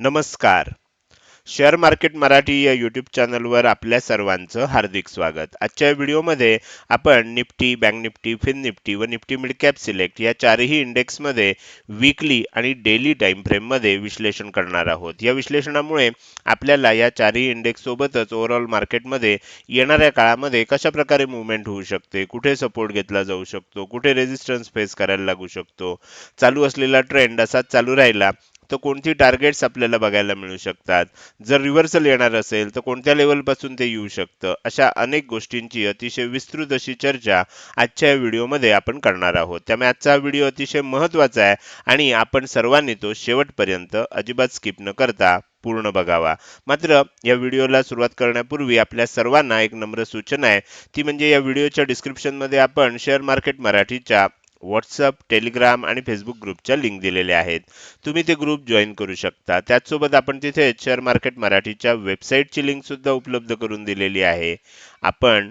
नमस्कार. Share market Marathi या YouTube चॅनलवर आपल्या सर्वांचं हार्दिक स्वागत. आजच्या व्हिडिओमध्ये आपण Nifty bank Nifty fin Nifty व निफ्टी मिड कॅप सिलेक्ट या चारही इंडेक्समध्ये वीकली आणि डेली टाइम फ्रेममध्ये विश्लेषण करणार आहोत. या विश्लेषणामुळे आपल्याला या चारही इंडेक्स सोबतच ओव्हरऑल मार्केटमध्ये येणाऱ्या काळामध्ये कशा प्रकारे मुवमेंट होऊ शकते कुठे सपोर्ट घेतला जाऊ शकतो कुठे रेजिस्टन्स फेस करायला लागू शकतो चालू असलेला ट्रेंड असाच चालू राहिला तर कोणती टार्गेट्स आपल्याला बघायला मिळू शकतात? जर रिव्हर्सल येणार असेल तर कोणत्या लेवलपासून ते येऊ शकतं? अशा अनेक गोष्टींची अतिशय विस्तृत अशी चर्चा आजच्या या व्हिडिओमध्ये आपण करणार आहोत. त्यामुळे आजचा व्हिडिओ अतिशय महत्त्वाचा आहे आणि आपण सर्वांनी तो शेवटपर्यंत अजिबात स्किप न करता पूर्ण बघावा. मात्र या व्हिडिओला सुरुवात करण्यापूर्वी आपल्या सर्वांना एक नम्र सूचना आहे. ती म्हणजे या व्हिडिओच्या डिस्क्रिप्शनमध्ये आपण शेअर मार्केट मराठीच्या व्हॉट्सअप टेलिग्राम आणि फेसबुक ग्रुपच्या लिंक दिलेल्या आहेत. तुम्ही ते ग्रुप जॉईन करू शकता. त्याचसोबत आपण तिथे शेअर मार्केट मराठीच्या वेबसाईटची लिंकसुद्धा उपलब्ध करून दिलेली आहे. आपण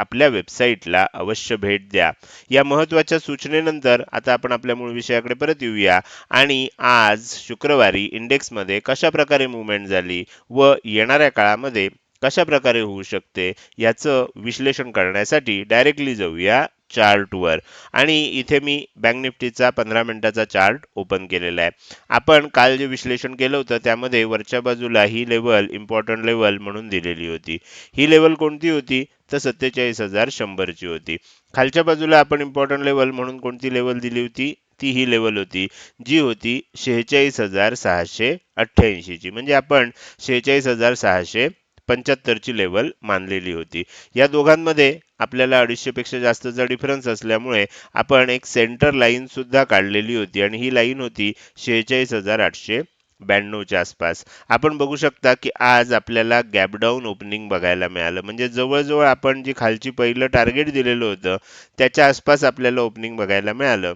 आपल्या वेबसाईटला अवश्य भेट द्या. या महत्त्वाच्या सूचनेनंतर आता आपण आपल्या मूळ विषयाकडे परत येऊया. आणि आज शुक्रवारी इंडेक्समध्ये कशा प्रकारे मुवमेंट झाली व येणाऱ्या काळामध्ये कशा प्रकारे होऊ शकते याचं विश्लेषण करण्यासाठी डायरेक्टली जाऊया चार्टवर. आणि इथे मी बँक निफ्टीचा पंधरा मिनिटाचा चार्ट ओपन केलेला आहे. आपण काल जे विश्लेषण केलं होतं त्यामध्ये वरच्या बाजूला ही लेवल इम्पॉर्टंट लेवल म्हणून दिलेली होती. ही लेवल कोणती होती? तर सत्तेचाळीस हजार शंभरची होती. खालच्या बाजूला आपण इम्पॉर्टंट लेवल म्हणून कोणती लेवल दिली होती? ती ही लेवल होती जी होती शेहेचाळीस हजार सहाशे अठ्ठ्याऐंशीची. म्हणजे आपण शेहेचाळीस हजार सहाशे पंच्याहत्तरची लेवल मानलेली होती. या दोघांमध्ये आपल्याला अडीचशेपेक्षा जास्तचा डिफरन्स असल्यामुळे आपण एक सेंटर लाईन सुद्धा काढलेली होती आणि ही लाईन होती शेहेचाळीस हजार आठशे ब्याण्णवच्या आसपास. आपण बघू शकता की आज आपल्याला गॅपडाऊन ओपनिंग बघायला मिळालं. म्हणजे जवळजवळ आपण जी खालची पहिलं टार्गेट दिलेलं होतं त्याच्या आसपास आपल्याला ओपनिंग बघायला मिळालं.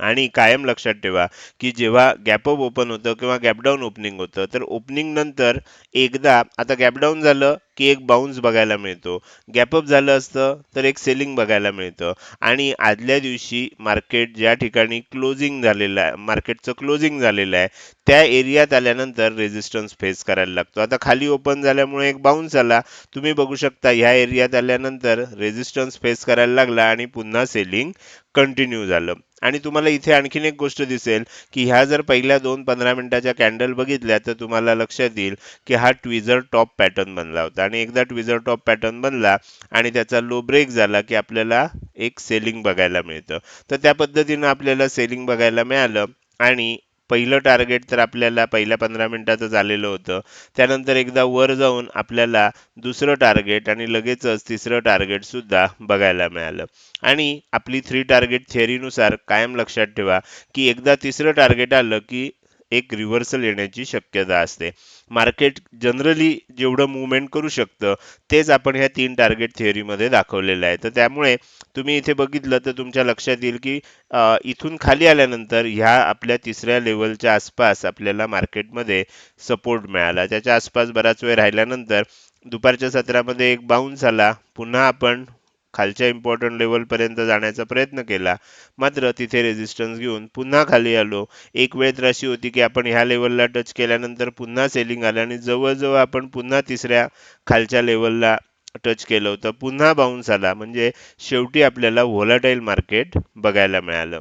आणि कायम लक्षात ठेवा की जेव्हा गॅपअप ओपन होतं किंवा गॅपडाऊन ओपनिंग होतं तर ओपनिंग नंतर एकदा आता गॅपडाऊन झालं की एक बाउन्स बघायला मिळतो. गॅपअप झालं असतं तर एक सेलिंग बघायला मिळतं. आणि आदल्या दिवशी मार्केट ज्या ठिकाणी क्लोजिंग झालेलं आहे मार्केटचं क्लोजिंग झालेलं आहे त्या एरियात आल्यानंतर रेजिस्टन्स फेस करायला लागतो. आता खाली ओपन झाल्यामुळे एक बाउन्स आला. तुम्ही बघू शकता ह्या एरियात आल्यानंतर रेजिस्टन्स फेस करायला लागला आणि पुन्हा सेलिंग कंटिन्यू झालं. आणि तुम्हाला इथे आणखीन एक गोष्ट दिसेल की ह्या जर पहिल्या दोन पंधरा मिनिटाच्या कॅन्डल बघितल्या तर तुम्हाला लक्षात येईल की हा ट्विझर टॉप पॅटर्न बनला होता. आणि एकदा ट्विझर टॉप पॅटर्न बनला आणि त्याचा लो ब्रेक झाला की आपल्याला एक सेलिंग बघायला मिळतं. तर त्या पद्धतीनं आपल्याला सेलिंग बघायला मिळालं आणि पहिलं टार्गेट तर आपल्याला पहिल्या पंधरा मिनिटाचं झालेलं होतं. त्यानंतर एकदा वर जाऊन आपल्याला दुसरं टार्गेट आणि लगेचच तिसरं टार्गेट सुद्धा बघायला मिळालं. आणि आपली थ्री टार्गेट थिअरीनुसार कायम लक्षात ठेवा की एकदा तिसरं टार्गेट आलं की एक रिव्हर्सल येण्याची शक्यता असते. मार्केट जनरली जेवढं मुवमेंट करू शकतं तेच आपण ह्या तीन टार्गेट थिअरीमध्ये दाखवलेलं आहे. तर त्यामुळे तुम्ही इथे बघितलं तर तुमच्या लक्षात येईल की इथून खाली आल्यानंतर ह्या आपल्या तिसऱ्या लेवलच्या आसपास आपल्याला मार्केटमध्ये सपोर्ट मिळाला. त्याच्या आसपास बराच वेळ राहिल्यानंतर दुपारच्या सत्रामध्ये एक बाउन्स आला. पुन्हा आपण खालच्या इम्पॉर्टंट लेवलपर्यंत जाण्याचा प्रयत्न केला. मात्र तिथे रेजिस्टन्स घेऊन पुन्हा खाली आलो. एक वेळ तर अशी होती की आपण ह्या लेवलला टच केल्यानंतर पुन्हा सेलिंग आलं आणि जवळजवळ आपण पुन्हा तिसऱ्या खालच्या लेवलला टच केलं होतं. पुन्हा बाउन्स आला. म्हणजे शेवटी आपल्याला व्होलाटाईल मार्केट बघायला मिळालं.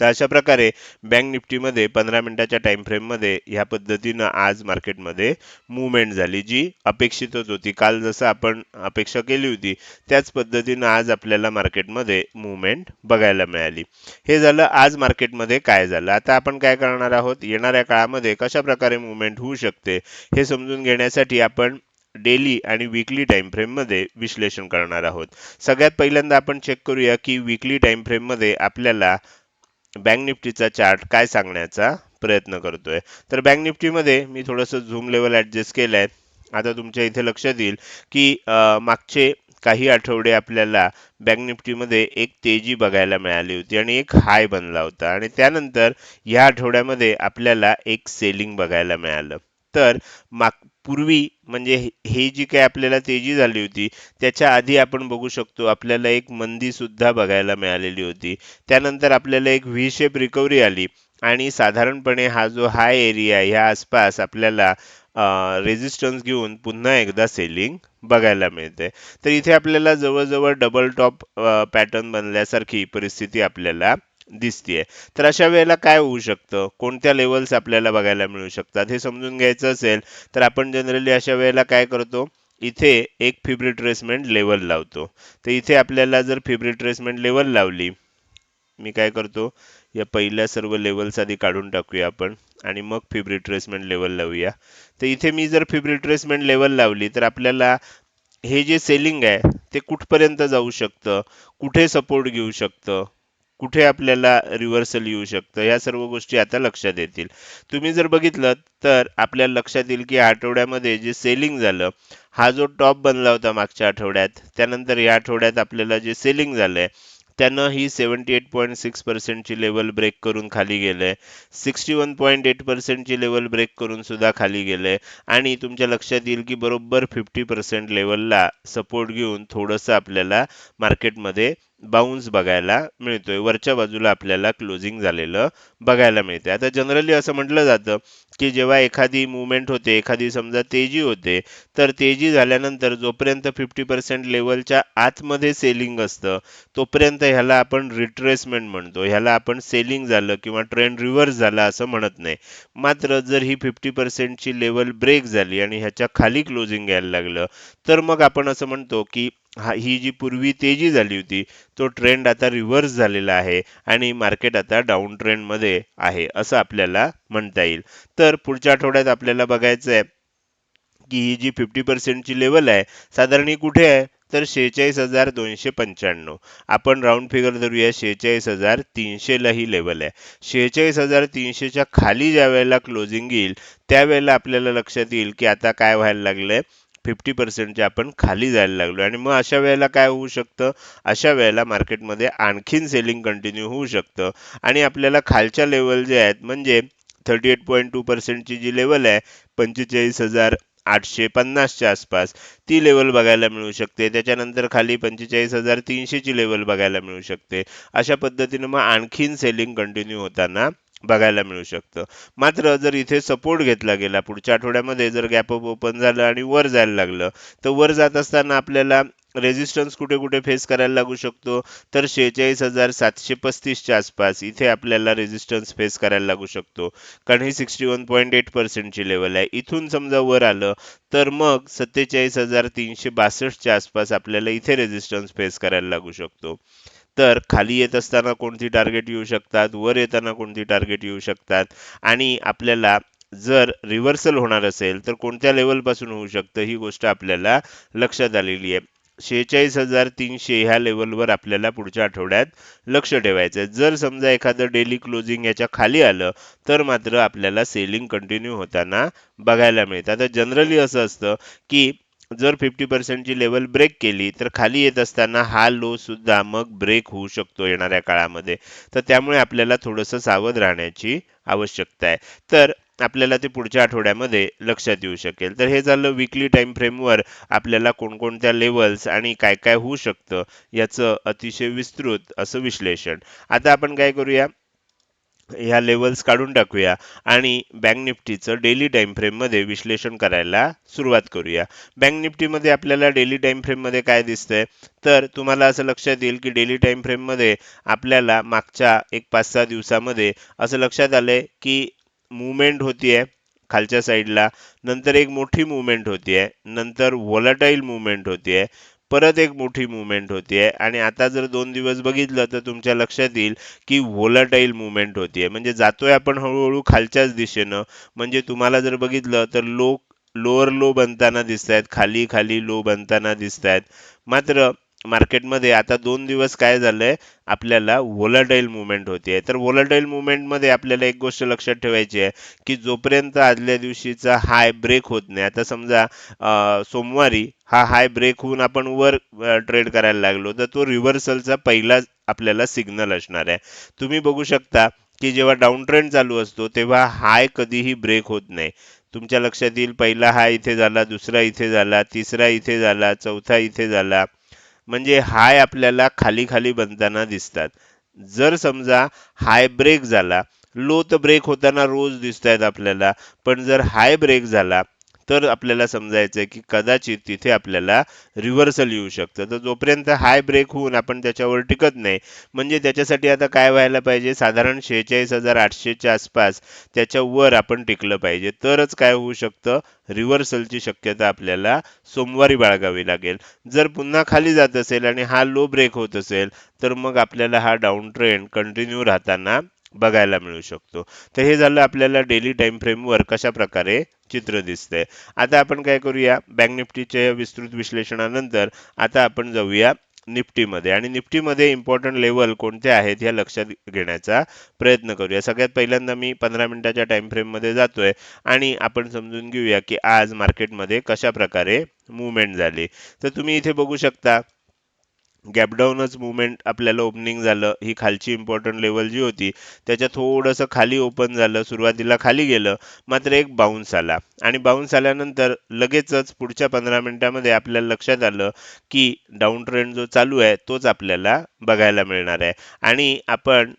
तर अशा प्रकारे बँक निफ्टीमध्ये पंधरा मिनिटाच्या टाइम फ्रेममध्ये ह्या पद्धतीनं आज मार्केटमध्ये मुवमेंट झाली जी अपेक्षितच होती. काल जसं आपण अपेक्षा केली होती त्याच पद्धतीनं आज आपल्याला मार्केटमध्ये मुवमेंट बघायला मिळाली. हे झालं आज मार्केटमध्ये काय झालं? आता आपण काय करणार आहोत? येणाऱ्या काळामध्ये कशा प्रकारे मुवमेंट होऊ शकते? हे समजून घेण्यासाठी आपण डेली आणि विकली टाइम फ्रेममध्ये विश्लेषण करणार आहोत. सगळ्यात पहिल्यांदा आपण चेक करूया की विकली टाइम फ्रेममध्ये आपल्याला बँक निफ्टीचा चार्ट काय सांगण्याचा प्रयत्न करतोय. तर बँक निफ्टीमध्ये मी थोडंसं झूम लेवल ॲडजस्ट केलं आहे आता तुमच्या इथे लक्षात येईल की मागचे काही आठवडे आपल्याला बँक निफ्टीमध्ये एक तेजी बघायला मिळाली होती आणि एक हाय बनला होता आणि त्यानंतर ह्या आठवड्यामध्ये आपल्याला एक सेलिंग बघायला मिळालं. तर माग पूर्वी म्हणजे हे जी काही आपल्याला तेजी झाली होती त्याच्या आधी आपण बघू शकतो आपल्याला एक मंदी सुद्धा बघायला मिळालेली होती. त्यानंतर आपल्याला एक व्ही शेप रिकव्हरी आली आणि साधारणपणे हा जो हाय एरिया ह्या आसपास आपल्याला रेजिस्टन्स घेऊन पुन्हा एकदा सेलिंग बघायला मिळते. तर इथे आपल्याला जवळजवळ डबल टॉप पॅटर्न बनल्यासारखी परिस्थिती आपल्याला दिसतीये. तर अशा वेळेला काय होऊ शकतं? कोणत्या लेवल्स आपल्याला बघायला मिळू शकतात? हे समजून घ्यायचं असेल तर आपण जनरली अशा वेळेला काय करतो? इथे एक फिब्री ट्रेसमेंट लेवल लावतो. तर इथे आपल्याला जर फिब्री ट्रेसमेंट लेवल लावली मी काय करतो? या पहिल्या सर्व लेवल्स आधी काढून टाकूया आपण आणि मग फिब ट्रेसमेंट लेवल लावूया. तर इथे मी जर फिब्री ट्रेसमेंट लेवल लावली तर आपल्याला हे जे सेलिंग आहे ते कुठपर्यंत जाऊ शकतं? कुठे सपोर्ट घेऊ शकतं? कुठे आपल्याला रिव्हर्सल येऊ शकतं? या सर्व गोष्टी आता लक्षात येतील. तुम्ही जर बघितलं तर आपल्याला लक्षात येईल की आठवड्यामध्ये जे सेलिंग झालं हा जो टॉप बनला होता मागच्या आठवड्यात त्यानंतर या आठवड्यात आपल्याला जे सेलिंग झालं आहे त्यानं ही सेवन्टी एट पॉईंट सिक्स पर्सेंटची लेवल ब्रेक करून खाली गेलं आहे सिक्स्टी वन पॉईंट एट पर्सेंटची लेवल ब्रेक करून सुद्धा खाली आहे आणि तुमच्या लक्षात येईल की बरोबर फिफ्टी पर्सेंट लेवलला सपोर्ट घेऊन थोडंसं आपल्याला मार्केटमध्ये बाउन्स बघायला मिळतोय. वरच्या बाजूला आपल्याला क्लोजिंग झालेलं बघायला मिळते आता जनरली असं म्हटलं जातं की जेव्हा एखादी मुवमेंट होते एखादी समजा तेजी होते तर तेजी झाल्यानंतर जोपर्यंत फिफ्टी पर्सेंट लेवलच्या आतमध्ये सेलिंग असतं तोपर्यंत ह्याला आपण रिट्रेसमेंट म्हणतो. ह्याला आपण सेलिंग झालं किंवा ट्रेंड रिव्हर्स झाला असं म्हणत नाही. मात्र जर ही फिफ्टी पर्सेंटची लेवल ब्रेक झाली आणि ह्याच्या खाली क्लोजिंग यायला लागलं तर मग आपण असं म्हणतो की हा ही जी पूर्वी तेजी झाली होती तो ट्रेंड आता रिव्हर्स झालेला आहे आणि मार्केट आता डाऊन ट्रेंडमध्ये आहे असं आपल्याला म्हणता येईल. तर पुढच्या आठवड्यात आपल्याला बघायचं आहे की ही जी फिफ्टी पर्सेंटची लेवल आहे साधारण ही कुठे आहे? तर शेहेचाळीस हजार दोनशे पंच्याण्णव. आपण राऊंड फिगर धरूया शेहेचाळीस हजार तीनशेला ही लेवल आहे. शेहेचाळीस हजार तीनशेच्या खाली ज्या वेळेला क्लोजिंग येईल त्यावेळेला आपल्याला लक्षात येईल की आता काय व्हायला लागलंय. फिफ्टी पर्सेंटच्या आपण खाली जायला लागलो. आणि मग अशा वेळेला काय होऊ शकतं? अशा वेळेला मार्केटमध्ये आणखीन सेलिंग कंटिन्यू होऊ शकतं. आणि आपल्याला खालच्या लेवल जे आहेत म्हणजे थर्टी एट पॉईंट टू पर्सेंटची जी लेवल आहे पंचेचाळीस हजार आठशे पन्नासच्या आसपास ती लेवल बघायला मिळू शकते. त्याच्यानंतर खाली पंचेचाळीस हजार तीनशेची लेवल बघायला मिळू शकते. अशा पद्धतीनं मग आणखीन सेलिंग कंटिन्यू होताना बघायला मिळू शकतं. मात्र जर इथे सपोर्ट घेतला गेला पुढच्या आठवड्यामध्ये जर गॅप अप ओपन झालं आणि वर जायला लागलं तर वर जात असताना आपल्याला रेजिस्टन्स कुठे कुठे फेस करायला लागू शकतो? तर शेहेचाळीस हजार सातशे पस्तीसच्या आसपास इथे आपल्याला रेजिस्टन्स फेस करायला लागू शकतो. कारण ही सिक्स्टी वन पॉईंट एट पर्सेंटची लेवल आहे. इथून समजा वर आलं तर मग सत्तेचाळीस हजार तीनशे बासष्टच्या आसपास आपल्याला इथे रेजिस्टन्स फेस करायला लागू शकतो. तर खाली येत असताना कोणती टार्गेट येऊ शकतात? वर येताना कोणती टार्गेट येऊ शकतात? आणि आपल्याला जर रिव्हर्सल होणार असेल तर कोणत्या लेवलपासून होऊ शकतं? ही गोष्ट आपल्याला लक्षात आलेली आहे. शेहेचाळीस हजार तीनशे ह्या लेवलवर आपल्याला पुढच्या आठवड्यात लक्ष ठेवायचं आहे. जर समजा एखादं डेली क्लोजिंग याच्या खाली आलं तर मात्र आपल्याला सेलिंग कंटिन्यू होताना बघायला मिळतं. आता जनरली असं असतं की जर फिफ्टी पर्सेंटची लेवल ब्रेक केली तर खाली येत असताना हा लो सुद्धा मग ब्रेक होऊ शकतो येणाऱ्या काळामध्ये. तर त्यामुळे आपल्याला थोडंसं सावध राहण्याची आवश्यकता आहे. तर आपल्याला ते पुढच्या आठवड्यामध्ये लक्षात येऊ शकेल. तर हे झालं विकली टाइम फ्रेमवर आपल्याला कोणकोणत्या लेवल्स आणि काय काय होऊ शकतं याचं अतिशय विस्तृत असं विश्लेषण. आता आपण काय करूया? ह्या लेवल्स काढून टाकूया आणि बँक निफ्टीचं डेली टाईम फ्रेममध्ये विश्लेषण करायला सुरुवात करूया. बँक निफ्टीमध्ये आपल्याला डेली टाईम फ्रेममध्ये काय दिसतंय? तर तुम्हाला असं लक्षात येईल की डेली टाईम फ्रेममध्ये आपल्याला मागच्या एक पाच सहा दिवसामध्ये असं लक्षात आलंय की मुवमेंट होतीये खालच्या साईडला नंतर एक मोठी मुवमेंट होतीये नंतर व्हॉलाटाईल मुवमेंट होतीये. परत एक मोठी मुवमेंट होती आहे आणि आता जर दोन दिवस बघितलं तर तुमच्या लक्षात येईल की व्होलाटाईल मुवमेंट होतीये. म्हणजे जातोय आपण हळूहळू खालच्याच दिशेनं. म्हणजे तुम्हाला जर बघितलं तर लो लोअर लो बनताना दिसत आहेत खाली खाली लो बनताना दिसत आहेत मात्र मार्केटमध्ये आता दोन दिवस काय झालंय आपल्याला व्होलाटाईल मुवमेंट होते तर व्होलाटाईल मुवमेंटमध्ये आपल्याला एक गोष्ट लक्षात ठेवायची आहे की जोपर्यंत आदल्या दिवशीचा हाय ब्रेक होत नाही आता समजा सोमवारी हा हाय ब्रेक होऊन आपण वर ट्रेड करायला लागलो तर तो रिव्हर्सलचा पहिला आपल्याला सिग्नल असणार आहे. तुम्ही बघू शकता की जेव्हा डाऊन ट्रेंड चालू असतो तेव्हा हाय कधीही ब्रेक होत नाही. तुमच्या लक्षात येईल पहिला हाय इथे झाला दुसरा इथे झाला तिसरा इथे झाला चौथा इथे झाला. म्हणजे हाय आपल्याला खाली खाली बनताना दिसतात. जर समजा हाय ब्रेक झाला लो तर ब्रेक होताना रोज दिसत आहेत आपल्याला पण जर हाय ब्रेक झाला तर आपल्याला समजायचं की कदाचित तिथे आपल्याला रिव्हर्सल येऊ शकतं. तर जोपर्यंत हाय ब्रेक होऊन आपण त्याच्यावर टिकत नाही म्हणजे त्याच्यासाठी आता काय व्हायला पाहिजे? साधारण शेहेचाळीस हजार आठशेच्या आसपास त्याच्यावर आपण टिकलं पाहिजे. तरच काय होऊ शकतं? रिव्हर्सलची शक्यता आपल्याला सोमवारी बाळगावी लागेल. जर पुन्हा खाली जात असेल आणि हा लो ब्रेक होत असेल तर मग आपल्याला हा डाऊन ट्रेंड कंटिन्यू राहताना बघायला मिळू शकतो. तर हे झालं आपल्याला डेली टाइम फ्रेमवर कशा प्रकारे चित्र दिसतंय. आता आपण काय करूया? बँक निफ्टीच्या विस्तृत विश्लेषणानंतर आता आपण जाऊया निफ्टीमध्ये. आणि निफ्टीमध्ये इम्पॉर्टंट लेवल कोणते आहेत ह्या लक्षात घेण्याचा प्रयत्न करूया. सगळ्यात पहिल्यांदा मी पंधरा मिनिटाच्या टाइम फ्रेममध्ये जातोय. आणि आपण समजून घेऊया की आज मार्केटमध्ये कशा प्रकारे मुवमेंट झाली. तर तुम्ही इथे बघू शकता गॅपडाऊनच मुवमेंट आपल्याला ओपनिंग झालं. ही खालची इम्पॉर्टंट लेवल जी होती त्याच्या थोडंसं खाली ओपन झालं सुरुवातीला खाली गेलं मात्र एक बाउन्स आला. आणि बाउन्स आल्यानंतर लगेचच पुढच्या पंधरा मिनिटामध्ये आपल्याला लक्षात आलं की डाऊन ट्रेंड जो चालू आहे तोच आपल्याला बघायला मिळणार आहे. आणि आपण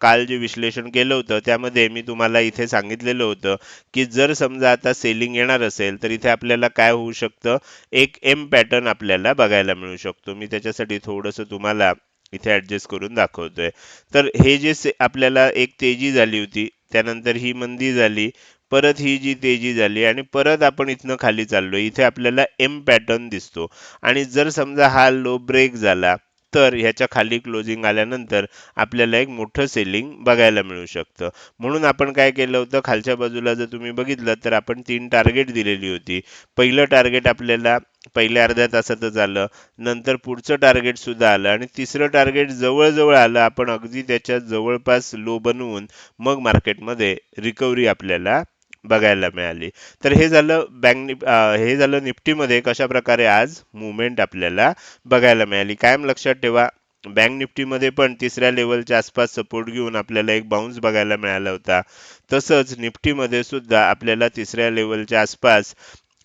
काल जे विश्लेषण केलं होतं त्यामध्ये मी तुम्हाला इथे सांगितलेलं होतं की जर समजा आता सेलिंग येणार असेल तर इथे आपल्याला काय होऊ शकतं? एक एम पॅटर्न आपल्याला बघायला मिळू शकतो. मी त्याच्यासाठी थोडंसं तुम्हाला इथे ॲडजस्ट करून दाखवतोय. तर हे जे आपल्याला एक तेजी झाली होती त्यानंतर ही मंदी झाली परत ही जी तेजी झाली आणि परत आपण इथनं खाली चाललो इथे आपल्याला एम पॅटर्न दिसतो. आणि जर समजा हा लो ब्रेक झाला तर ह्याच्या खाली क्लोजिंग आल्यानंतर आपल्याला एक मोठं सेलिंग बघायला मिळू शकतं. म्हणून आपण काय केलं होतं? खालच्या बाजूला जर तुम्ही बघितलं तर आपण तीन टार्गेट दिलेली होती. पहिलं टार्गेट आपल्याला पहिल्या अर्ध्या तासातच आलं नंतर पुढचं टार्गेट सुद्धा आलं. आणि तिसरं टार्गेट जवळजवळ आलं. आपण अगदी त्याच्या जवळपास लो बनवून मग मार्केटमध्ये रिकव्हरी आपल्याला बघायला मिळाली. तर हे झालं बँक हे झालं निफ्टीमध्ये कशा प्रकारे आज मुवमेंट आपल्याला बघायला मिळाली. कायम लक्षात ठेवा बँक निफ्टीमध्ये पण तिसऱ्या लेवलच्या आसपास सपोर्ट घेऊन आपल्याला एक बाउन्स बघायला मिळाला होता. तसंच निफ्टीमध्ये सुद्धा आपल्याला तिसऱ्या लेवलच्या आसपास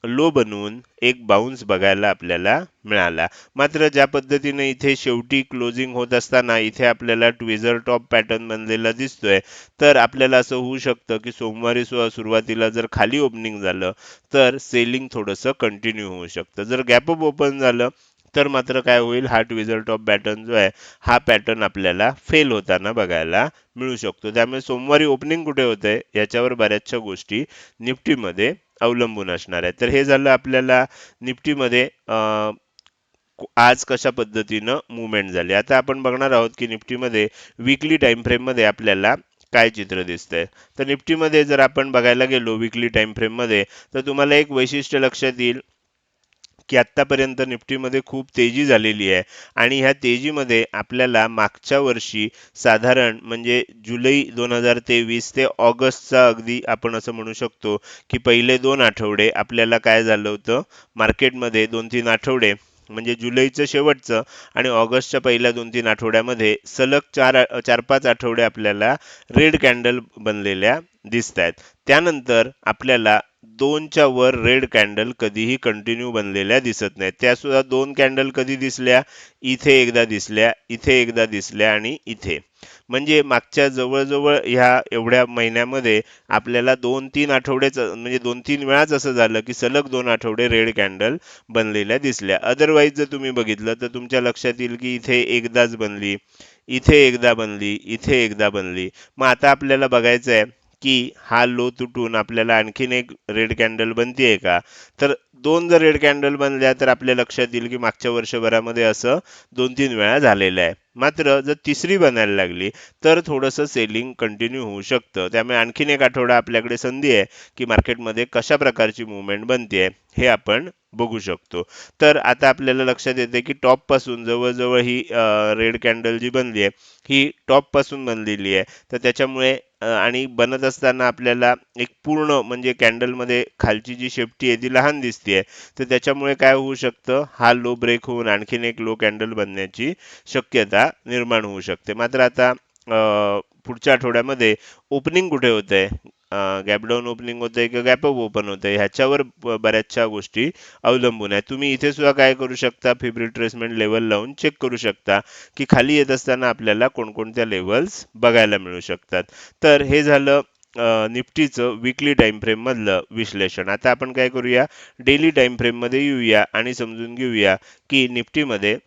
लो बनवून एक बाउन्स बघायला आपल्याला मिळाला. मात्र ज्या पद्धतीने इथे शेवटी क्लोजिंग होत असताना इथे आपल्याला ट्विझर टॉप पॅटर्न बनलेला दिसतोय तर आपल्याला असं होऊ शकतं की सोमवारी सुरुवातीला जर खाली ओपनिंग झालं तर सेलिंग थोडंसं कंटिन्यू होऊ शकतं. जर गॅप अप ओपन झालं तर मात्र काय होईल? हा ट्विझर ऑफ पॅटर्न जो आहे हा पॅटर्न आपल्याला फेल होताना बघायला मिळू शकतो. त्यामुळे सोमवारी ओपनिंग कुठे होतंय? याच्यावर बऱ्याचशा गोष्टी निफ्टीमध्ये अवलंबून असणार आहे तर हे झालं आपल्याला निफ्टीमध्ये आज कशा पद्धतीनं मुवमेंट झाली. आता आपण बघणार आहोत की निफ्टीमध्ये विकली टाइम फ्रेममध्ये आपल्याला काय चित्र दिसतंय. तर निफ्टीमध्ये जर आपण बघायला गेलो विकली टाइम फ्रेममध्ये तर तुम्हाला एक वैशिष्ट्य लक्षात येईल. की आत्तापर्यंत निफ्टीमध्ये खूप तेजी झालेली आहे. आणि ह्या तेजीमध्ये आपल्याला मागच्या वर्षी साधारण म्हणजे जुलै दोन हजार तेवीस ते ऑगस्टचा अगदी आपण असं म्हणू शकतो की पहिले दोन आठवडे आपल्याला काय झालं होतं? मार्केटमध्ये दोन तीन आठवडे म्हणजे जुलैचं शेवटचं आणि ऑगस्टच्या पहिल्या दोन तीन आठवड्यामध्ये सलग चार चार पाच आठवडे आपल्याला रेड कॅन्डल बनलेल्या दिसत आहेत त्यानंतर आपल्याला दोनच्या वर रेड कॅन्डल कधीही कंटिन्यू बनलेल्या दिसत नाहीत. त्या सुद्धा दोन कॅन्डल कधी दिसल्या? इथे एकदा दिसल्या इथे एकदा दिसल्या आणि इथे. म्हणजे मागच्या जवळजवळ ह्या एवढ्या महिन्यामध्ये आपल्याला दोन तीन आठवडेच म्हणजे दोन तीन वेळाच असं झालं की सलग दोन आठवडे रेड कॅन्डल बनलेल्या दिसल्या. अदरवाईज जर तुम्ही बघितलं तर तुमच्या लक्षात येईल की इथे एकदाच बनली इथे एकदा बनली इथे एकदा बनली. मग आता आपल्याला बघायचं आहे की हा लो तुटून आपल्याला आणखीन एक रेड कॅन्डल बनतीये का? तर दोन जर रेड कॅन्डल बनल्या तर आपल्या लक्षात येईल की मागच्या वर्षभरामध्ये असं दोन तीन वेळा झालेलं आहे. मात्र जर तिसरी बनायला लागली तर थोडंसं सेलिंग कंटिन्यू होऊ शकतं. त्यामुळे आणखीन एक आठवडा आपल्याकडे संधी आहे की मार्केटमध्ये कशा प्रकारची मुवमेंट बनते हे आपण बघू शकतो. तर आता आपल्याला लक्षात येते की टॉपपासून जवळजवळ ही रेड कॅन्डल जी बनली आहे ही टॉपपासून बनलेली आहे. तर त्याच्यामुळे आणि बनत असताना आपल्याला एक पूर्ण म्हणजे कॅन्डलमध्ये खालची जी शेपटी आहे ती लहान दिसते तर त्याच्यामुळे काय होऊ शकतं हा लो ब्रेक होऊन आणखीन एक लो कॅन्डल बनण्याची शक्यता निर्माण होऊ शकते. मात्र आता पुढच्या आठवड्यामध्ये ओपनिंग कुठे होत आहे गॅप डाऊन ओपनिंग होतंय किंवा गॅपअप ओपन होतंय? ह्याच्यावर बऱ्याचशा गोष्टी अवलंबून आहे तुम्ही इथे सुद्धा काय करू शकता? फिब रिट्रेसमेंट लेवल लावून चेक करू शकता की खाली येत असताना आपल्याला कोणकोणत्या लेवल्स बघायला मिळू शकतात. तर हे झालं निफ्टीचं विकली टाइम फ्रेम मधलं विश्लेषण. आता आपण काय करूया? डेली टाइम फ्रेममध्ये येऊया आणि समजून घेऊया की निफ्टीमध्ये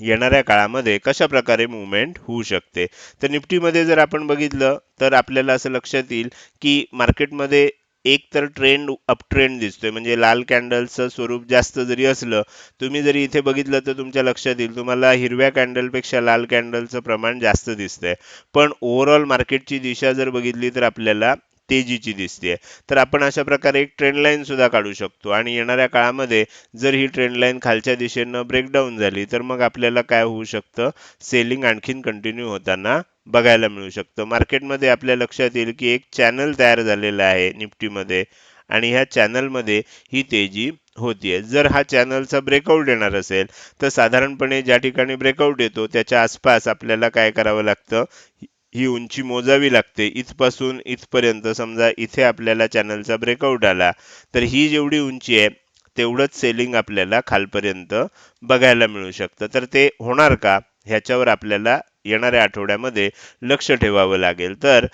येणाऱ्या काळामध्ये कशा प्रकारे मुवमेंट होऊ शकते? तर निफ्टीमध्ये जर आपण बघितलं तर आपल्याला असं लक्षात येईल की मार्केटमध्ये एक तर ट्रेंड अप ट्रेंड दिसतोय. म्हणजे लाल कॅन्डलचं स्वरूप जास्त जरी असलं तुम्ही जरी इथे बघितलं तर तुमच्या लक्षात येईल तुम्हाला हिरव्या कॅन्डलपेक्षा लाल कॅन्डलचं प्रमाण जास्त दिसतंय. पण ओव्हरऑल मार्केटची दिशा जर बघितली तर आपल्याला तेजीची दिसते तर आपण अशा प्रकारे एक ट्रेंड लाईन सुद्धा काढू शकतो. आणि येणाऱ्या काळामध्ये जर ही ट्रेंड लाईन खालच्या दिशेनं ब्रेकडाऊन झाली तर मग आपल्याला काय होऊ शकतं? सेलिंग आणखीन कंटिन्यू होताना बघायला मिळू शकतं. मार्केटमध्ये आपल्या लक्षात येईल की एक चॅनल तयार झालेला आहे निफ्टीमध्ये. आणि ह्या चॅनलमध्ये ही तेजी होतीये. जर हा चॅनलचा ब्रेकआउट येणार असेल तर साधारणपणे ज्या ठिकाणी ब्रेकआउट येतो त्याच्या आसपास आपल्याला काय करावं लागतं? ही उंची मोजावी लागते. इथपासून इथपर्यंत समजा इथे आपल्याला चॅनलचा ब्रेकआउट आला तर ही जेवढी उंची आहे तेवढंच सेलिंग आपल्याला खालपर्यंत बघायला मिळू शकतं. तर ते होणार का? ह्याच्यावर आपल्याला येणाऱ्या आठवड्यामध्ये लक्ष ठेवावं लागेल. तर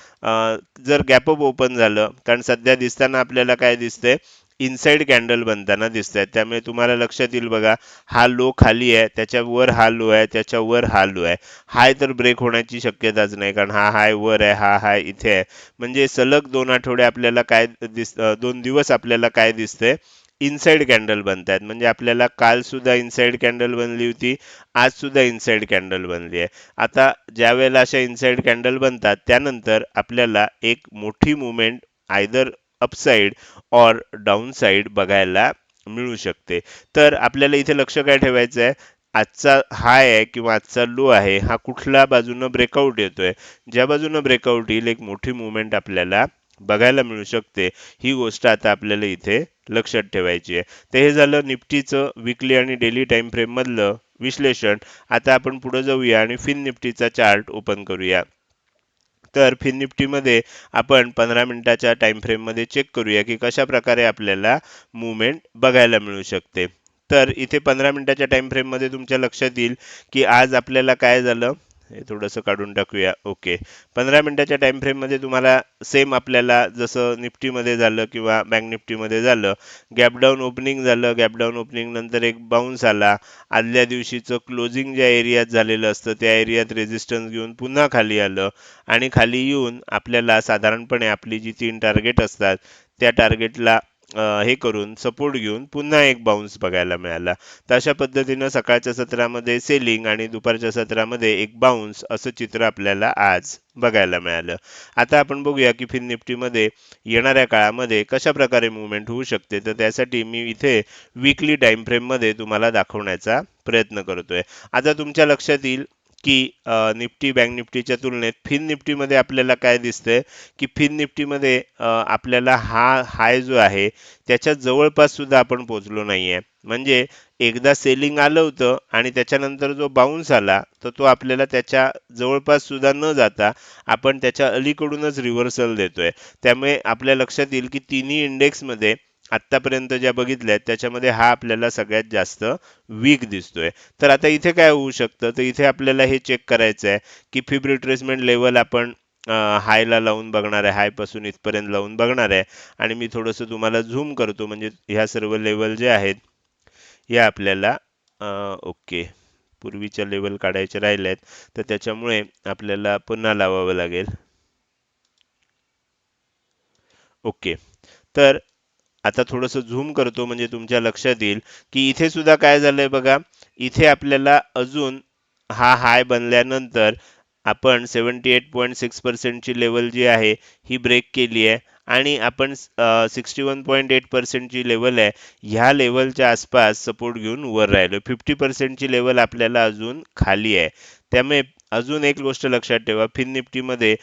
जर गॅपअप ओपन झालं कारण सध्या दिसताना आपल्याला काय दिसतंय? इनसाइड कॅन्डल बनताना दिसत आहेत त्यामुळे तुम्हाला लक्षात येईल बघा हा लो खाली आहे त्याच्या वर हा लो आहे त्याच्या वर हा लो आहे. हाय तर ब्रेक होण्याची शक्यताच नाही कारण हा हाय वर आहे हा हाय इथे आहे. म्हणजे सलग दोन आठवडे आपल्याला काय दिस दोन दिवस आपल्याला काय दिसतंय? इनसाइड कॅन्डल बनतायत. म्हणजे आपल्याला काल सुद्धा इनसाइड कॅन्डल बनली होती आज सुद्धा इनसाइड कॅन्डल बनली आहे. आता ज्या वेळेला अशा इनसाइड कॅन्डल बनतात त्यानंतर आपल्याला एक मोठी मुवमेंट आयदर अपसाईड और डाऊन साइड बघायला मिळू शकते. तर आपल्याला इथे लक्ष काय ठेवायचं आहे? आजचा हाय आहे किंवा आजचा लो आहे हा कुठल्या बाजूनं ब्रेकआउट येतोय? ज्या बाजूनं ब्रेकआउट येईल एक मोठी मुवमेंट आपल्याला बघायला मिळू शकते. ही गोष्ट आता आपल्याला इथे लक्षात ठेवायची आहे. तर हे झालं निफ्टीचं विकली आणि डेली टाइम फ्रेममधलं विश्लेषण. आता आपण पुढे जाऊया आणि फिन निफ्टीचा चार्ट ओपन करूया. तर फिन निफ्टीमध्ये आपण पंधरा मिनिटाच्या टाइम फ्रेममध्ये चेक करूया की कशा प्रकारे आपल्याला मुवमेंट बघायला मिळू शकते. तर इथे पंधरा मिनिटाच्या टाइम फ्रेममध्ये तुमच्या लक्षात येईल की आज आपल्याला काय झालं? हे थोडंसं काढून टाकूया. ओके पंधरा मिनटाच्या टाइम फ्रेममध्ये तुम्हाला सेम आपल्याला जसं निफ्टीमध्ये झालं किंवा बँक निफ्टीमध्ये झालं गॅप डाऊन ओपनिंग झालं गॅपडाऊन ओपनिंग नंतर एक बाउन्स आला. आदल्या दिवशीचं क्लोजिंग ज्या एरियात झालेलं असतं त्या एरियात रेजिस्टन्स घेऊन पुन्हा खाली आलं आणि खाली येऊन आपल्याला साधारणपणे आपली जी तीन टार्गेट असतात त्या टार्गेटला हे करून सपोर्ट घेऊन पुन्हा एक बाउन्स बघायला मिळाला. तर अशा पद्धतीनं सकाळच्या सत्रामध्ये सेलिंग आणि दुपारच्या सत्रामध्ये एक बाउन्स असं चित्र आपल्याला आज बघायला मिळालं. आता आपण बघूया की फिन निफ्टीमध्ये येणाऱ्या काळामध्ये कशा प्रकारे मुवमेंट होऊ शकते. तर त्यासाठी मी इथे विकली टाइम फ्रेममध्ये तुम्हाला दाखवण्याचा प्रयत्न करतोय. आता तुमच्या लक्षात येईल की निफ्टी बँक निफ्टीच्या तुलनेत फिन निफ्टीमध्ये आपल्याला काय दिसतंय? की फिन निफ्टीमध्ये आपल्याला हा हाय जो आहे त्याच्या जवळपास सुद्धा आपण पोहोचलो आहे म्हणजे एकदा सेलिंग आलं होतं आणि त्याच्यानंतर जो बाउन्स आला तर तो आपल्याला त्याच्या जवळपास सुद्धा न जाता आपण त्याच्या अलीकडूनच रिव्हर्सल देतोय. त्यामुळे आपल्या लक्षात येईल की तिन्ही इंडेक्समध्ये आत्तापर्यंत ज्या बघितल्या त्याच्यामध्ये हा आपल्याला सगळ्यात जास्त वीक दिसतोय. तर आता इथे काय होऊ शकतं? तर इथे आपल्याला हे चेक करायचं आहे की फिब रिट्रेसमेंट लेवल आपण हायला लावून बघणार आहे हायपासून इथपर्यंत लावून बघणार आहे. आणि मी थोडंसं तुम्हाला झूम करतो म्हणजे ह्या सर्व लेवल जे आहेत या आपल्याला ओके पूर्वीच्या लेवल काढायचे राहिल्या आहेत तर त्याच्यामुळे आपल्याला पुन्हा लावावं लागेल. ओके तर आता थोडंसं झूम करतो म्हणजे तुमच्या लक्षात येईल की इथे सुद्धा काय झालंय बघा. इथे आपल्याला अजून हा हाय बनल्यानंतर आपण सेवन्टी एट पॉईंट सिक्स पर्सेंटची लेवल जी आहे ही ब्रेक केली आहे. आणि आपण सिक्स्टी वन पॉईंट एट पर्सेंटची लेवल आहे ह्या लेवलच्या आसपास सपोर्ट घेऊन वर राहिलो फिफ्टी पर्सेंटची लेवल आपल्याला अजून खाली आहे. त्यामुळे अजून एक गोष्ट लक्षात ठेवा. फिन निफ्टीमध्ये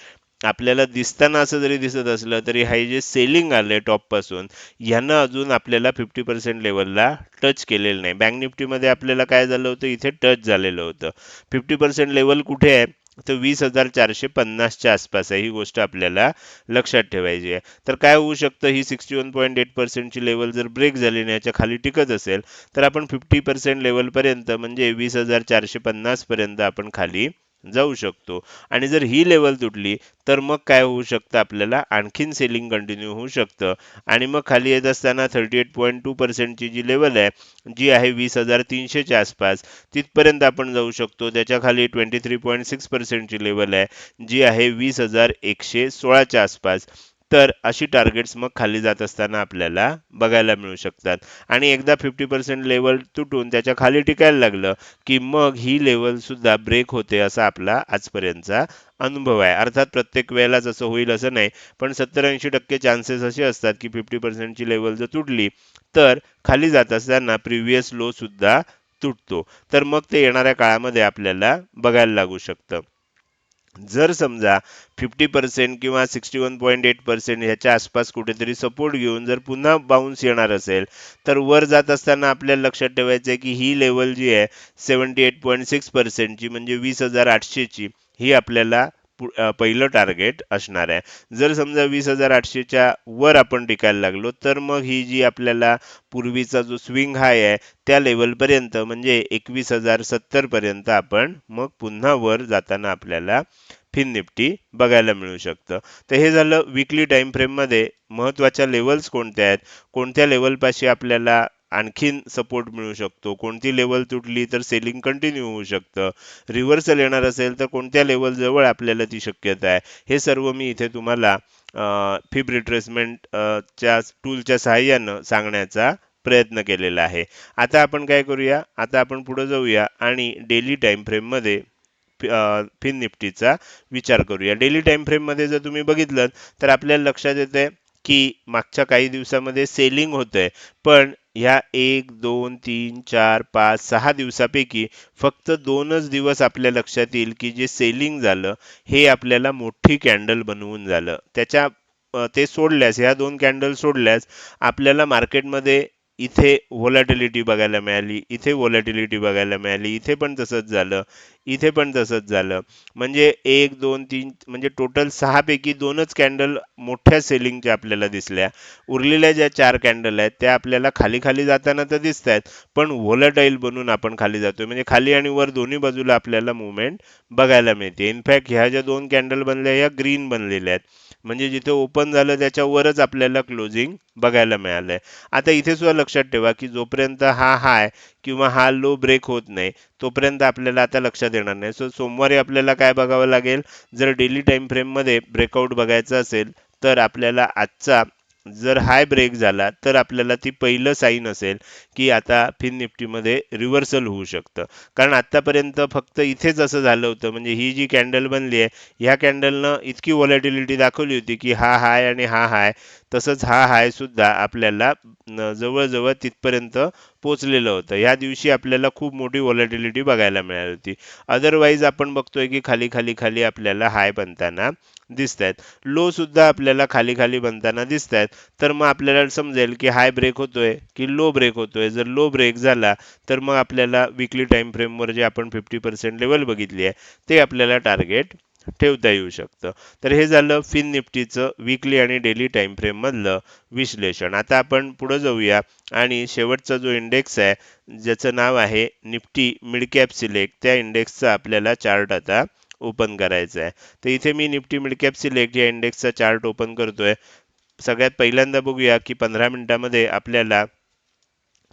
आपल्याला दिसताना असं जरी दिसत असलं तरी हाय जे सेलिंग आलंय टॉपपासून ह्यानं अजून आपल्याला फिफ्टी पर्सेंट लेवलला टच केलेलं नाही. बँक निफ्टीमध्ये आपल्याला काय झालं होतं? इथे टच झालेलं होतं. फिफ्टी पर्सेंट लेवल कुठे आहे? तर वीस हजार चारशे पन्नासच्या आसपास आहे. ही गोष्ट आपल्याला लक्षात ठेवायची आहे. तर काय होऊ शकतं? ही सिक्स्टी वन पॉईंट एट पर्सेंटची लेवल जर ब्रेक झाली आणि याच्या खाली टिकत असेल तर आपण फिफ्टी पर्सेंट लेवलपर्यंत म्हणजे वीस हजार चारशे पन्नासपर्यंत आपण खाली जाऊ शकतो. आणि जर ही लेवल तुटली तर मग काय होऊ शकतं आपल्याला? आणखीन सेलिंग कंटिन्यू होऊ शकतं. आणि मग खाली येत असताना थर्टी एट पॉईंट टू पर्सेंटची जी लेवल आहे जी आहे वीस हजार तीनशेच्या आसपास तिथपर्यंत आपण जाऊ शकतो. त्याच्याखाली ट्वेंटी थ्री पॉईंट सिक्स पर्सेंटची लेवल आहे जी आहे वीस हजार एकशे सोळाच्या आसपास. तर अशी टार्गेट्स मग खाली जात असताना आपल्याला बघायला मिळू शकतात. आणि एकदा फिफ्टी पर्सेंट लेवल तुटून त्याच्याखाली टिकायला लागलं की मग ही लेवल सुद्धा ब्रेक होते असा आपला आजपर्यंतचा अनुभव आहे. अर्थात प्रत्येक वेळेलाच असं होईल असं नाही पण सत्तर ऐंशी टक्के चान्सेस असे असतात की फिफ्टी पर्सेंटची लेवल जर तुटली तर खाली जात असताना प्रिव्हियस लो सुद्धा तुटतो. तर मग ते येणाऱ्या काळामध्ये आपल्याला बघायला लागू शकतं. जर समजा फिफ्टी पर्सेंट किंवा sixty one point eight percent ह्याच्या आसपास कुठेतरी सपोर्ट घेऊन जर पुन्हा बाउन्स येणार असेल तर वर जात असताना आपल्याला लक्षात ठेवायचं आहे की ही लेवल जी आहे सेवन्टी एट पॉईंट सिक्स पर्सेंटची म्हणजे वीस हजार आठशेची ही आपल्याला पहिलं टार्गेट असणार आहे. जर समजा वीस हजार आठशेच्या वर आपण टिकायला लागलो तर मग ही जी आपल्याला पूर्वीचा जो स्विंग हाय आहे त्या लेवलपर्यंत म्हणजे एकवीस हजार सत्तरपर्यंत आपण मग पुन्हा वर जाताना आपल्याला फिन निफ्टी बघायला मिळू शकतं. तर हे झालं विकली टाईम फ्रेममध्ये महत्त्वाच्या लेवल्स कोणत्या आहेत? कोणत्या लेवलपाशी आपल्याला आणखीन सपोर्ट मिळू शकतो. कोणती लेवल तुटली तर सेलिंग कंटिन्यू होऊ शकतं. रिव्हर्सल येणार असेल तर कोणत्या लेवल जवळ आपल्याला ती शक्यता आहे. हे सर्व मी इथे तुम्हाला फिब रिट्रेसमेंट च्या टूलच्या सहाय्यानं सांगण्याचा प्रयत्न केलेला आहे. आता आपण काय करूया? आता आपण पुढे जाऊया आणि डेली टाइम फ्रेममध्ये फिन निफ्टीचा विचार करूया. डेली टाइम फ्रेममध्ये जर तुम्ही बघितलं तर आपल्याला लक्षात येते की मागच्या काही दिवसामध्ये सेलिंग होतंय. पण ह्या एक दोन तीन चार पाच सहा दिवसापैकी फक्त दोनच दिवस आपल्या लक्षात येईल की जे सेलिंग झालं हे आपल्याला मोठी कॅन्डल बनवून झालं. त्याच्या ते सोडल्यास ह्या दोन कॅन्डल सोडल्यास आपल्याला मार्केटमध्ये इथे व्हॉलॅटिलिटी बघायला मिळाली इथे व्हॉलॅटिलिटी बघायला मिळाली इथे पण तसंच झालं. इथे पण तसंच झालं. म्हणजे एक दोन तीन म्हणजे टोटल सहा पैकी दोनच कॅन्डल मोठ्या सेलिंगच्या आपल्याला दिसल्या. उरलेल्या ज्या चार कॅन्डल आहेत त्या आपल्याला खाली खाली जाताना तर दिसत आहेत पण व्होलटाईल बनून आपण खाली जातोय. म्हणजे खाली आणि वर दोन्ही बाजूला आपल्याला मुवमेंट बघायला मिळते. इनफॅक्ट ह्या ज्या दोन कॅन्डल बनल्या ह्या ग्रीन बनलेल्या आहेत. म्हणजे जिथे ओपन झालं त्याच्यावरच आपल्याला क्लोजिंग बघायला मिळालंय. आता इथे सुद्धा लक्षात ठेवा की जोपर्यंत हा हाय किंवा हा लो ब्रेक होत नाही तोपर्यंत आपल्याला आता लक्षात येणार नाही. सो सोमवारी आपल्याला काय बघावं लागेल? जर डेली टाईम फ्रेममध्ये ब्रेकआउट बघायचं असेल तर आपल्याला आजचा जर हाय ब्रेक झाला तर आपल्याला ती पहिलं साईन असेल की आता फिन निफ्टीमध्ये रिव्हर्सल होऊ शकतं. कारण आतापर्यंत फक्त इथेच असं झालं होतं. म्हणजे ही जी कॅन्डल बनली आहे ह्या कॅन्डलनं इतकी व्हॉलेटिलिटी दाखवली होती की हा हाय आणि हा हाय तसंच हा हाय सुद्धा आपल्याला जवळजवळ तिथपर्यंत पोचलेलं होतं. ह्या दिवशी आपल्याला खूप मोठी व्हॉलेटिलिटी बघायला मिळाली होती. अदरवाईज आपण बघतोय की खाली खाली खाली आपल्याला हाय बनताना दिसत आहेत लो सुद्धा आपल्याला खाली खाली बनताना दिसत आहेत तर मग आपल्याला समजेल की हाय ब्रेक होतोय की लो ब्रेक होतोय. जर लो ब्रेक झाला तर मग आपल्याला विकली टाइम फ्रेमवर जे आपण फिफ्टी पर्सेंट लेवल बघितली आहे ते आपल्याला टार्गेट ठेवता येऊ शकतं. तर हे झालं फिन निफ्टीचं विकली आणि डेली टाईम फ्रेममधलं विश्लेषण. आता आपण पुढं जाऊया. आणि शेवटचा जो इंडेक्स आहे ज्याचं नाव आहे निफ्टी मिडकॅप सिलेक्ट त्या इंडेक्सचा आपल्याला चार्ट आता ओपन करायचा आहे. तर इथे मी निफ्टी मिडकॅप सिलेक्ट या इंडेक्सचा चार्ट ओपन करतोय. सगळ्यात पहिल्यांदा बघूया की पंधरा मिनिटामध्ये आपल्याला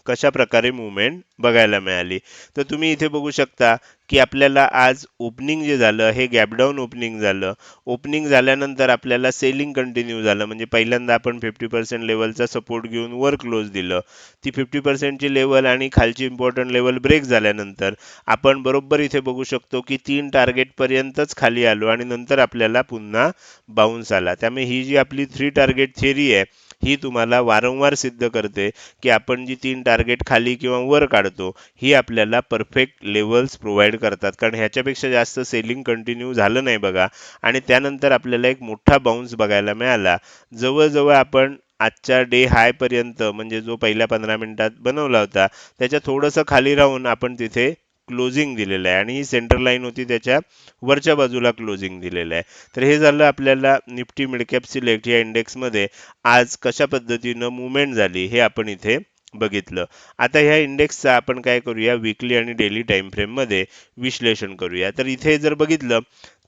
कशा प्रकारे मुवमेंट बघायला मिळाली? तर तुम्ही इथे बघू शकता की आपल्याला आज ओपनिंग जे झालं हे गॅपडाऊन ओपनिंग झालं. ओपनिंग झाल्यानंतर आपल्याला सेलिंग कंटिन्यू झालं. म्हणजे पहिल्यांदा आपण फिफ्टी पर्सेंट लेवलचा सपोर्ट घेऊन वर क्लोज दिलं. ती फिफ्टी पर्सेंटची लेवल आणि खालची इम्पॉर्टंट लेवल ब्रेक झाल्यानंतर आपण बरोबर इथे बघू शकतो की तीन टार्गेटपर्यंतच खाली आलो आणि नंतर आपल्याला पुन्हा बाउन्स आला. त्यामुळे ही जी आपली थ्री टार्गेट थिअरी आहे ही तुम्हाला वारंवार सिद्ध करते की आपण जी तीन टार्गेट खाली किंवा वर काढतो ही आपल्याला परफेक्ट लेवल्स प्रोव्हाइड करतात. कारण ह्याच्यापेक्षा जास्त सेलिंग कंटिन्यू झालं नाही बघा. आणि त्यानंतर आपल्याला एक मोठा बाउन्स बघायला मिळाला. जवळजवळ आपण आजच्या डे हायपर्यंत म्हणजे जो पहिल्या पंधरा मिनिटात बनवला होता त्याच्या थोडंसं खाली राहून आपण तिथे क्लोजिंग दिलेलं आहे. आणि ही सेंटर लाईन होती त्याच्या वरच्या बाजूला क्लोजिंग दिलेलं आहे. तर हे झालं आपल्याला निफ्टी मिडकॅप सिलेक्ट या इंडेक्समध्ये आज कशा पद्धतीनं मुवमेंट झाली हे आपण इथे बघितलं. आता ह्या इंडेक्सचा आपण काय करूया? विकली आणि डेली टाइम फ्रेममध्ये विश्लेषण करूया. तर इथे जर बघितलं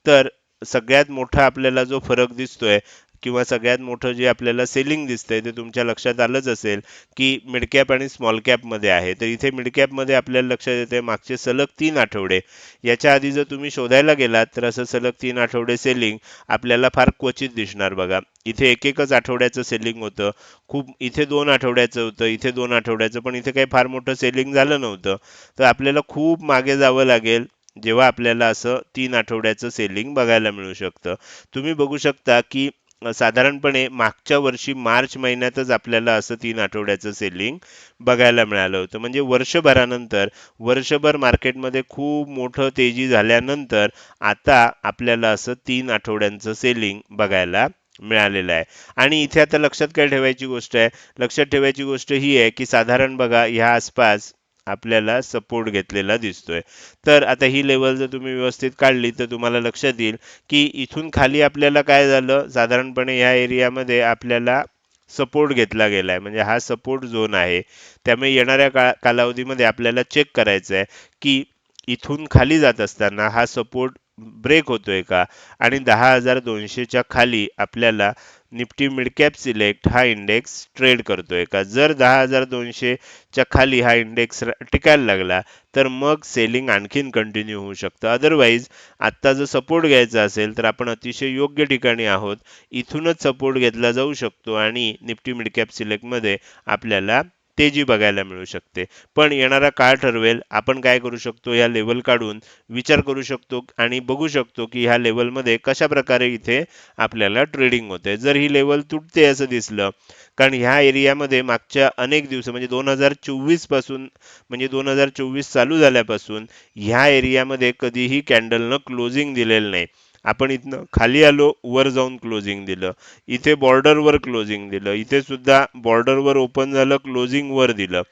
तर सगळ्यात मोठा आपल्याला जो फरक दिसतोय किंवा सगळ्यात मोठं जे आपल्याला सेलिंग दिसतंय ते तुमच्या लक्षात आलंच असेल की मिडकॅप आणि स्मॉल कॅपमध्ये आहे. तर इथे मिडकॅपमध्ये आपल्याला लक्षात येते मागचे सलग तीन आठवडे. याच्या आधी जर तुम्ही शोधायला गेलात तर असं सलग तीन आठवडे सेलिंग आपल्याला फार क्वचित दिसणार बघा. इथे एक एकच आठवड्याचं सेलिंग होतं. खूप इथे दोन आठवड्याचं होतं इथे दोन आठवड्याचं पण इथे काही फार मोठं सेलिंग झालं नव्हतं. तर आपल्याला खूप मागे जावं लागेल जेव्हा आपल्याला असं तीन आठवड्याचं सेलिंग बघायला मिळू शकतं. तुम्ही बघू शकता की साधारणपणे मागच्या वर्षी मार्च महिन्यातच आपल्याला असं तीन आठवड्याचं सेलिंग बघायला मिळालं होतं. म्हणजे वर्षभरानंतर वर्षभर मार्केटमध्ये खूप मोठं तेजी झाल्यानंतर आता आपल्याला असं तीन आठवड्यांचं सेलिंग बघायला मिळालेलं आहे. आणि इथे आता लक्षात काय ठेवायची गोष्ट आहे? लक्षात ठेवायची गोष्ट ही आहे की साधारण बघा ह्या आसपास आपल्याला सपोर्ट घेतलेला दिसतोय. तर आता ही लेवल जर तुम्ही व्यवस्थित काढली तर तुम्हाला लक्षात येईल की इथून खाली आपल्याला काय झालं? साधारणपणे या एरियामध्ये आपल्याला सपोर्ट घेतला गेलाय. म्हणजे हा सपोर्ट झोन आहे. त्यामुळे येणाऱ्या का कालावधीमध्ये आपल्याला चेक करायचं आहे की इथून खाली जात असताना हा सपोर्ट ब्रेक होतोय का? आणि दहा हजार दोनशेच्या खाली आपल्याला निफ्टी मिडकॅप सिलेक्ट हा इंडेक्स ट्रेड करतोय का? जर दहा हजार दोनशेच्या खाली हा इंडेक्स टिकायला लागला तर मग सेलिंग आणखीन कंटिन्यू होऊ शकतं. अदरवाईज आत्ता जर सपोर्ट घ्यायचा असेल तर आपण अतिशय योग्य ठिकाणी आहोत. इथूनच सपोर्ट घेतला जाऊ शकतो आणि निफ्टी मिडकॅप सिलेक्टमध्ये आपल्याला तेजी बघायला मिळू शकते. पण येणारा काळ ठरवेल आपण काय करू शकतो या लेवल काढून विचार करू शकतो आणि बघू शकतो की ह्या लेवलमध्ये कशा प्रकारे इथे आपल्याला ट्रेडिंग होते. जर ही लेवल तुटते असं दिसलं कारण ह्या एरियामध्ये मागच्या अनेक दिवस म्हणजे दोन हजार चोवीसपासून म्हणजे दोन हजार चोवीस चालू झाल्यापासून ह्या एरियामध्ये कधीही कॅन्डलनं क्लोजिंग दिलेलं नाही. आपण इथनं खाली आलो वर जाऊन क्लोजिंग दिलं. इथे बॉर्डरवर क्लोजिंग दिलं. इथे सुद्धा बॉर्डरवर ओपन झालं क्लोजिंग वर दिलं.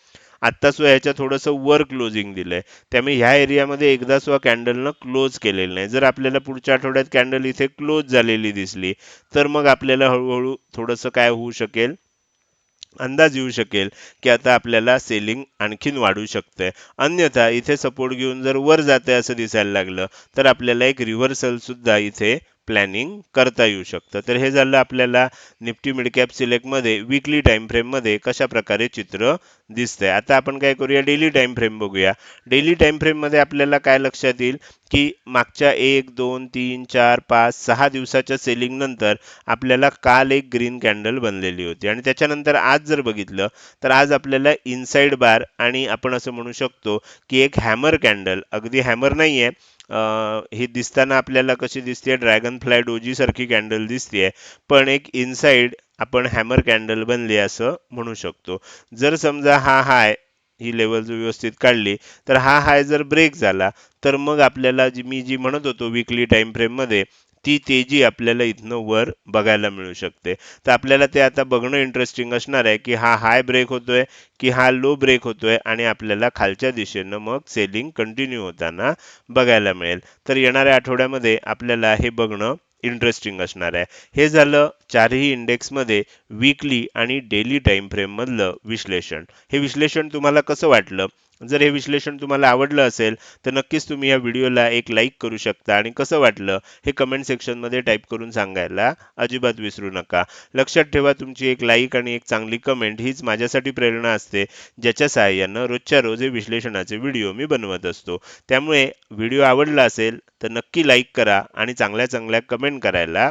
आत्ता सुद्धा ह्याच्या थोडंसं वर क्लोजिंग दिलंय. त्यामुळे ह्या एरियामध्ये एकदा सुद्धा कॅन्डलनं क्लोज केलेलं नाही. जर आपल्याला पुढच्या आठवड्यात कॅन्डल इथे क्लोज झालेली दिसली तर मग आपल्याला हळूहळू थोडंसं काय होऊ शकेल? अंदाज येऊ शकेल की आता आपल्याला सेलिंग आणखीन वाढू शकतंय. अन्यथा इथे सपोर्ट घेऊन जर वर जाते असं दिसायला लागलं तर आपल्याला एक रिव्हर्सल सुद्धा इथे प्लॅनिंग करता येऊ शकतं. तर हे झालं आपल्याला निफ्टी मिडकॅप सिलेक्टमध्ये विकली टाईम फ्रेममध्ये कशा प्रकारे चित्र दिसतंय. आता आपण काय करूया? डेली टाईम फ्रेम बघूया. डेली टाईम फ्रेममध्ये आपल्याला काय लक्षात येईल? की मागच्या एक दोन तीन चार पाच सहा दिवसाच्या सेलिंगनंतर आपल्याला काल एक ग्रीन कॅन्डल बनलेली होती. आणि त्याच्यानंतर आज जर बघितलं तर आज आपल्याला इनसाइड बार आणि आपण असं म्हणू शकतो की एक हॅमर कॅन्डल अगदी हॅमर नाही आहे ही दिसताना आपल्याला कशी दिसते ड्रॅगन फ्लाय डोजी सारखी कॅन्डल दिसते पण एक इनसाइड आपण हॅमर कॅन्डल बनली असं म्हणू शकतो. जर समजा हा हाय ही लेवल जर व्यवस्थित काढली तर हा हाय जर ब्रेक झाला तर मग आपल्याला जी मी जी म्हणत होतो विकली टाइम फ्रेममध्ये ती तेजी आपल्याला इथनं वर बघायला मिळू शकते. तर आपल्याला ते आता बघणं इंटरेस्टिंग असणार आहे की हा हाय ब्रेक होतोय की हा लो ब्रेक होतोय आणि आपल्याला खालच्या दिशेनं मग सेलिंग कंटिन्यू होताना बघायला मिळेल. तर येणाऱ्या आठवड्यामध्ये आपल्याला हे बघणं इंटरेस्टिंग असणार आहे. हे झालं चारही इंडेक्समध्ये वीकली आणि डेली टाईम फ्रेम मधलं विश्लेषण. हे विश्लेषण तुम्हाला कसं वाटलं? जर हे विश्लेषण तुम्हाला आवडलं असेल तर नक्कीच तुम्ही या व्हिडिओला एक लाईक करू शकता. आणि कसं वाटलं हे कमेंट सेक्शनमध्ये टाईप करून सांगायला अजिबात विसरू नका. लक्षात ठेवा तुमची एक लाईक आणि एक चांगली कमेंट हीच माझ्यासाठी प्रेरणा असते ज्याच्या सहाय्यानं रोजच्या रोज हे विश्लेषणाचे व्हिडिओ मी बनवत असतो. त्यामुळे व्हिडिओ आवडला असेल तर नक्की लाईक करा आणि चांगल्या चांगल्या कमेंट करायला